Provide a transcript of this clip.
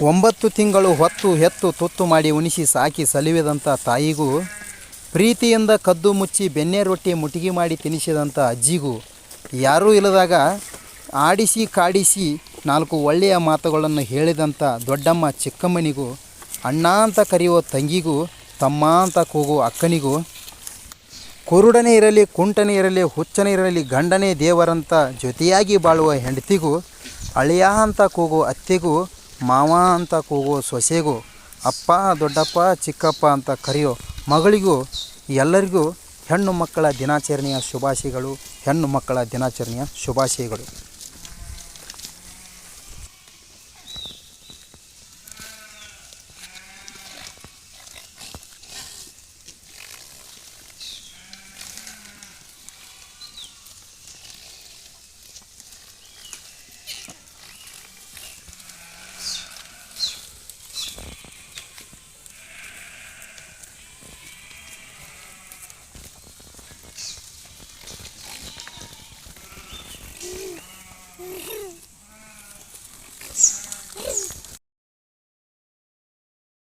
ಒಂಬತ್ತು ತಿಂಗಳು ಹೊತ್ತು ಹೆತ್ತು ತುತ್ತು ಮಾಡಿ ಉಣಿಸಿ ಸಾಕಿ ಸಲಿವಿದಂಥ ತಾಯಿಗೂ, ಪ್ರೀತಿಯಿಂದ ಕದ್ದು ಮುಚ್ಚಿ ಬೆನ್ನೆ ರೊಟ್ಟಿ ಮುಟಿಗಿ ಮಾಡಿ ತಿನ್ನಿಸಿದಂಥ ಅಜ್ಜಿಗೂ, ಯಾರೂ ಇಲ್ಲದಾಗ ಆಡಿಸಿ ಕಾಡಿಸಿ ನಾಲ್ಕು ಒಳ್ಳೆಯ ಮಾತುಗಳನ್ನು ಹೇಳಿದಂಥ ದೊಡ್ಡಮ್ಮ ಚಿಕ್ಕಮ್ಮನಿಗೂ, ಅಣ್ಣ ಅಂತ ಕರೆಯುವ ತಂಗಿಗೂ, ತಮ್ಮ ಅಂತ ಕೂಗೋ ಅಕ್ಕನಿಗೂ, ಕುರುಡನೇ ಇರಲಿ, ಕುಂಟನೇ ಇರಲಿ, ಹುಚ್ಚನೇ ಇರಲಿ, ಗಂಡನೇ ದೇವರಂತ ಜೊತೆಯಾಗಿ ಬಾಳುವ ಹೆಂಡತಿಗೂ, ಅಳಿಯ ಅಂತ ಕೂಗೋ ಅತ್ತೆಗೂ ಮಾವ ಅಂತ ಕೂಗೋ ಸೊಸೆಗೂ, ಅಪ್ಪ, ದೊಡ್ಡಪ್ಪ, ಚಿಕ್ಕಪ್ಪ ಅಂತ ಕರೆಯೋ ಮಗಳಿಗೂ, ಎಲ್ಲರಿಗೂ ಹೆಣ್ಣು ಮಕ್ಕಳ ದಿನಾಚರಣೆಯ ಶುಭಾಶಯಗಳು, ಹೆಣ್ಣು ಮಕ್ಕಳ ದಿನಾಚರಣೆಯ ಶುಭಾಶಯಗಳು.